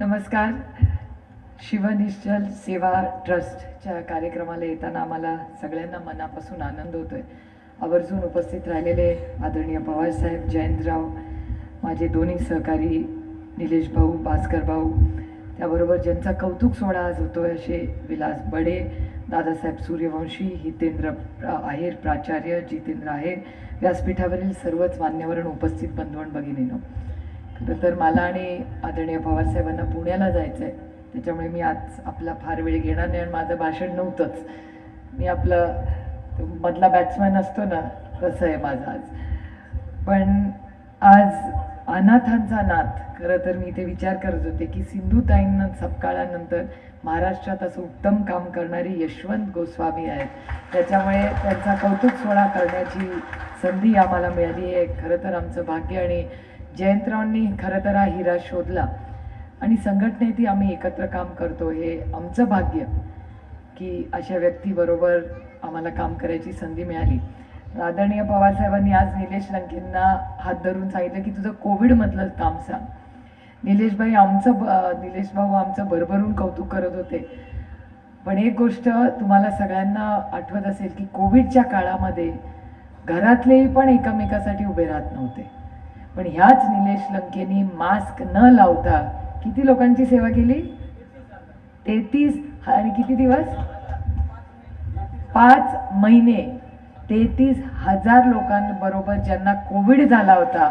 नमस्कार. शिवनिश्चल सेवा ट्रस्टच्या कार्यक्रमाला येताना आम्हाला सगळ्यांना मनापासून आनंद होतो आहे आवर्जून उपस्थित राहिलेले आदरणीय पवारसाहेब जयंतराव माझे दोन्ही सहकारी निलेश भाऊ भास्कर भाऊ त्याबरोबर ज्यांचा कौतुक सोहळा आज होतोय असे विलास बडे दादासाहेब सूर्यवंशी हितेंद्र आहेर प्राचार्य जितेंद्र आहेर व्यासपीठावरील सर्वच मान्यवरण उपस्थित बंधवण भगिनीनं. खरं तर मला आणि आदरणीय पवारसाहेबांना पुण्याला जायचं आहे त्याच्यामुळे मी आज आपला फार वेळ घेणार नाही आणि माझं भाषण नव्हतंच. मी आपलं मधला बॅट्समॅन असतो ना तसं आहे माझं आज. पण आज अनाथांचा नाथ खरं तर मी इथे विचार करत होते की सिंधुताईंना सपकाळानंतर महाराष्ट्रात असं उत्तम काम करणारी यशवंत गोस्वामी आहेत. त्याच्यामुळे त्यांचा कौतुक सोहळा करण्याची संधी आम्हाला मिळाली आहे. खरं तर आमचं भाग्य आणि जयंतरावांनी खरं तर हा हिरा शोधला. आणि संघटनेतही आम्ही एकत्र काम करतो हे आमचं भाग्य की अशा व्यक्तीबरोबर आम्हाला काम करायची संधी मिळाली. आदरणीय पवारसाहेबांनी आज निलेश लंकेंना हात धरून सांगितलं की तुझं कोविडमधलं काम सांग. निलेश भाई आमचं ब- निलेश भाऊ आमचं भरभरून कौतुक करत होते. पण एक गोष्ट तुम्हाला सगळ्यांना आठवत असेल की कोविडच्या काळामध्ये घरातलेही पण एकमेकासाठी उभे राहत नव्हते. पण ह्याच निलेश लंकेनी मास्क न लावता किती लोकांची सेवा केली? तेहतीस. आणि किती दिवस? पाच महिने. तेहतीस हजार लोकांबरोबर ज्यांना कोविड झाला होता.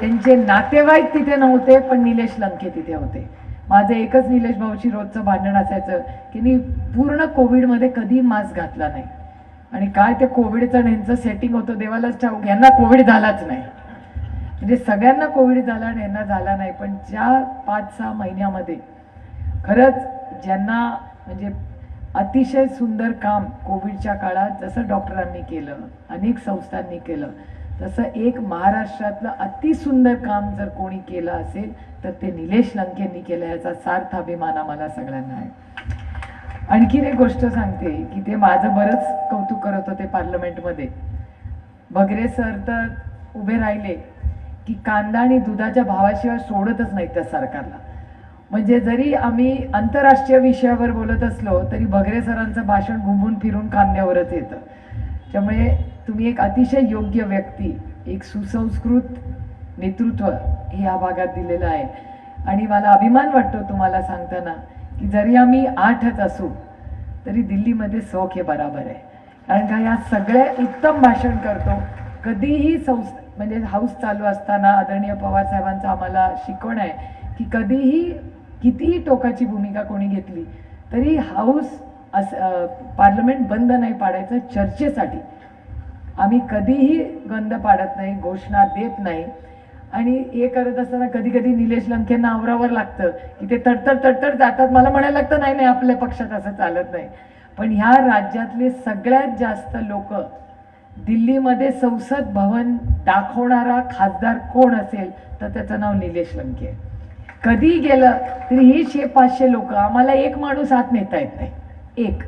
त्यांचे नातेवाईक तिथे नव्हते पण निलेश लंके तिथे होते. माझं एकच निलेश भाऊची रोजचं भांडण असायचं की मी पूर्ण कोविडमध्ये कधी मास्क घातला नाही. आणि काय ते कोविडचं ह्यांचं सेटिंग होतं देवालाच ठाऊक यांना कोविड झालाच नाही. म्हणजे सगळ्यांना कोविड झाला आणि यांना झाला नाही पण ज्या पाच सहा महिन्यामध्ये खरंच ज्यांना म्हणजे अतिशय सुंदर काम कोविडच्या काळात जसं डॉक्टरांनी केलं अनेक संस्थांनी केलं तसं एक महाराष्ट्रातलं अतिसुंदर काम जर कोणी केलं असेल तर ते निलेश लंकेंनी केलं याचा सार्थ अभिमान आम्हाला सगळ्यांना आहे. आणखीन एक गोष्ट सांगते की ते माझं बरंच कौतुक करत होते पार्लमेंटमध्ये. बगरे सर तर उभे राहिले की कांदा आणि दुधाच्या भावाशिवाय सोडतच नाहीत त्या सरकारला. म्हणजे जरी आम्ही आंतरराष्ट्रीय विषयावर बोलत असलो तरी बगरे सरांचं भाषण घुमून फिरून कांद्यावरच येतं. त्यामुळे तुम्ही एक अतिशय योग्य व्यक्ती एक सुसंस्कृत नेतृत्व हे या भागात दिलेलं आहे. आणि मला अभिमान वाटतो तुम्हाला सांगताना की जरी आम्ही आठच असू तरी दिल्लीमध्ये सौख हे बराबर आहे. कारण का या सगळ्या उत्तम भाषण करतो कधीही संस्था म्हणजे हाऊस चालू असताना आदरणीय पवार साहेबांचं आम्हाला शिकवण आहे की कधीही कितीही टोकाची भूमिका कोणी घेतली तरी हाऊस अस पार्लमेंट बंद नाही पाडायचं चर्चेसाठी. आम्ही कधीही गंध पाडत नाही घोषणा देत नाही. आणि हे करत असताना कधी कधी निलेश लंकेंना आवरावर लागतं की ते तडतड तडतड जातात. मला म्हणायला लागतं नाही नाही आपल्या पक्षात असं चालत नाही. पण ह्या राज्यातले सगळ्यात जास्त लोक दिल्लीमध्ये संसद भवन दाखवणारा खासदार कोण असेल तर त्याचं नाव निलेश लंके. आहे. कधी गेलं तरी ही शे पाचशे लोक आम्हाला एक माणूस हात नेता येत नाही. एक.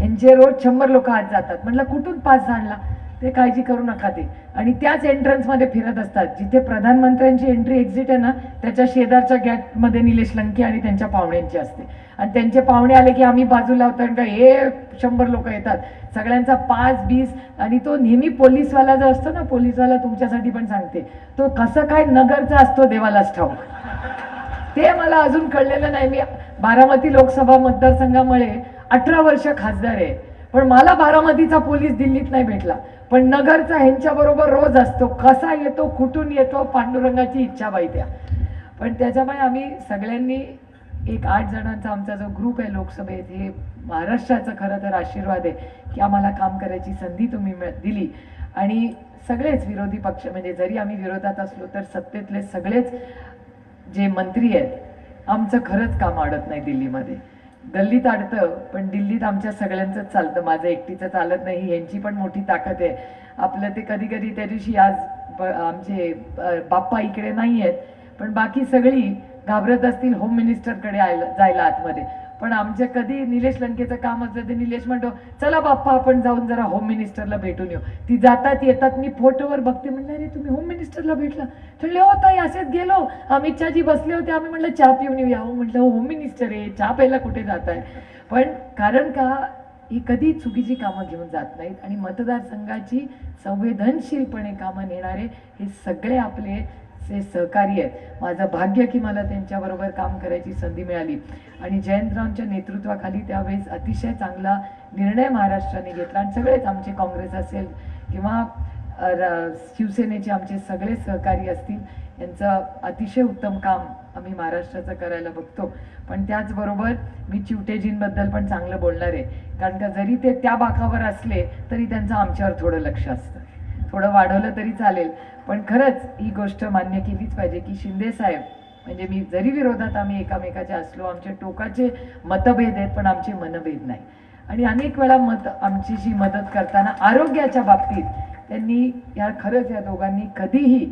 यांचे रोज शंभर लोक आत जातात. म्हटलं कुठून पास आणला? ते काळजी करू नका ते. आणि त्याच एंट्रन्समध्ये फिरत असतात. जिथे प्रधानमंत्र्यांची एंट्री एक्झिट आहे ना त्याच्या शेजारच्या गॅटमध्ये निलेश लंके आणि त्यांच्या पाहुण्यांची असते. आणि त्यांचे पाहुणे आले की आम्ही बाजूला होतो आणि हे शंभर लोक येतात. सगळ्यांचा पाच बीस आणि तो नेहमी पोलीसवाला जो असतो ना पोलीसवाला तुमच्यासाठी पण सांगते तो कसं काय नगरचा असतो देवालाच ठाऊक. ते मला अजून कळलेलं नाही. मी बारामती लोकसभा मतदारसंघामुळे अठरा वर्ष खासदार आहे. पण मला बारामतीचा पोलीस दिल्लीत नाही भेटला. पण नगरचा ह्यांच्याबरोबर रोज असतो. कसा येतो कुठून येतो पांडुरंगाची इच्छा बाई त्या. पण त्याच्यामुळे आम्ही सगळ्यांनी एक आठ जणांचा आमचा जो ग्रुप आहे लोकसभेत हे महाराष्ट्राचं खरं तर आशीर्वाद आहे की आम्हाला काम करायची संधी तुम्ही मिळ- दिली. आणि सगळेच विरोधी पक्ष म्हणजे जरी आम्ही विरोधात असलो तर सत्तेतले सगळेच जे मंत्री आहेत आमचं खरंच काम अडत नाही दिल्लीमध्ये. गल्लीत अडतं पण दिल्लीत आमच्या सगळ्यांचंच चालतं. माझं एकटीचं चालत नाही यांची पण मोठी ताकद आहे. आपलं ते कधी कधी त्या दिवशी आज आमचे बाप्पा इकडे नाही आहेत पण बाकी सगळी घाबरत असतील होम मिनिस्टरकडे आयला जायला आतमध्ये. पण आमच्या कधी निलेश लंकेचं काम असलं तर निलेश म्हणतो चला बाप्पा आपण जाऊन जरा होम मिनिस्टरला भेटून येऊ. ती जातात येतात मी फोटोवर बघते म्हणलं अरे तुम्ही होम मिनिस्टरला भेटला. म्हणले हो ताई असेच गेलो. अमित बसले होते आम्ही म्हणलं चहा पिऊन येऊया. हो म्हटलं होम मिनिस्टर आहे चहा प्यायला कुठे जात आहे पण कारण का ही कधी चुकीची कामं घेऊन जात नाहीत आणि मतदारसंघाची संवेदनशीलपणे कामं नेणारे हे सगळे आपले जे सहकारी आहेत. माझं भाग्य की मला त्यांच्याबरोबर काम करायची संधी मिळाली. आणि जयंतरावांच्या नेतृत्वाखाली त्यावेळेस अतिशय चांगला निर्णय महाराष्ट्राने घेतला. आणि सगळेच आमचे काँग्रेस असेल किंवा र- शिवसेनेचे आमचे सगळे सहकारी असतील यांचं अतिशय उत्तम काम आम्ही महाराष्ट्राचं करायला बघतो. पण त्याचबरोबर मी चिवटेजींबद्दल पण चांगलं बोलणार आहे. कारण का जरी ते त्या बाकावर असले तरी त्यांचं आमच्यावर थोडं लक्ष असतं. थोडं वाढवलं तरी चालेल. पण खरंच ही गोष्ट मान्य केलीच पाहिजे की शिंदे साहेब म्हणजे मी जरी विरोधात आम्ही एकामेकाचे असलो आमचे टोकाचे मतभेद आहेत पण आमचे मनभेद नाही. आणि अनेक वेळा मत आमची जी मदत करताना आरोग्याच्या बाबतीत त्यांनी या खरंच या दोघांनी कधीही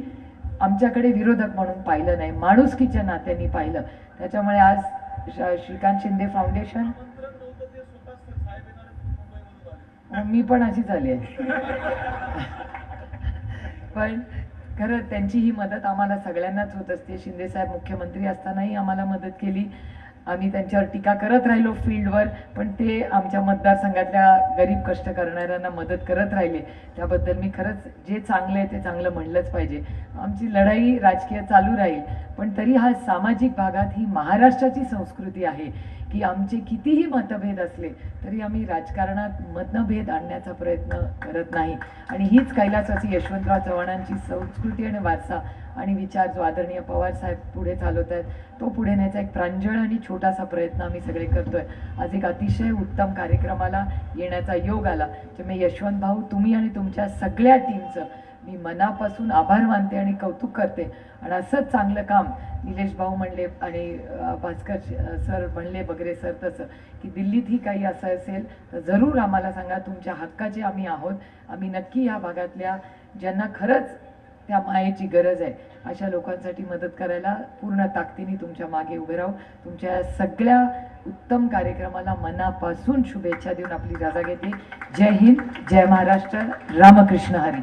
आमच्याकडे विरोधक म्हणून पाहिलं नाही. माणुसकीच्या नात्यांनी पाहिलं. त्याच्यामुळे आज श- श्रीकांत शिंदे फाउंडेशन मी पण अशी झाली आहे. पण खरं त्यांची ही मदत आम्हाला सगळ्यांनाच होत असते. शिंदेसाहेब मुख्यमंत्री असतानाही आम्हाला मदत केली. आम्ही त्यांच्यावर टीका करत राहिलो फील्डवर पण ते आमच्या मतदारसंघातल्या गरीब कष्ट करणाऱ्यांना मदत करत राहिले. त्याबद्दल मी खरंच जे चांगलं आहे ते चांगलं म्हणलंच पाहिजे. आमची लढाई राजकीय चालू राहील पण तरी हा सामाजिक भागात ही महाराष्ट्राची संस्कृती आहे की आमचे कितीही मतभेद असले तरी आम्ही राजकारणात मतभेद आणण्याचा प्रयत्न करत नाही. आणि हीच कैलासाची यशवंतराव चव्हाणांची संस्कृती आणि वारसा आणि विचार जो आदरणीय पवार साहेब पुढे चालवत आहेत तो पुढे न्यायचा एक प्रांजळ आणि छोटासा प्रयत्न आम्ही सगळे करतोय. आज एक अतिशय उत्तम कार्यक्रमाला येण्याचा योग आला त्यामुळे यशवंत भाऊ तुम्ही आणि तुमच्या सगळ्या टीमचं मी मनापासून आभार मानते आणि कौतुक करते. आणि असंच चांगलं काम निलेश भाऊ म्हणले आणि भास्कर सर म्हणले वगैरे सर तसं की दिल्लीतही काही असं असेल तर जरूर आम्हाला सांगा तुमच्या हक्काचे आम्ही आहोत. आम्ही नक्की या भागातल्या ज्यांना खरंच त्या मायेची गरज आहे. अशा लोकांसाठी मदत करायला पूर्ण ताकदीने तुमच्या मागे उभे राहू. तुमच्या सगळ्या उत्तम कार्यक्रमाला मनापासून शुभेच्छा देऊन आपली जागा घेते जय हिंद जय महाराष्ट्र रामकृष्ण हरी.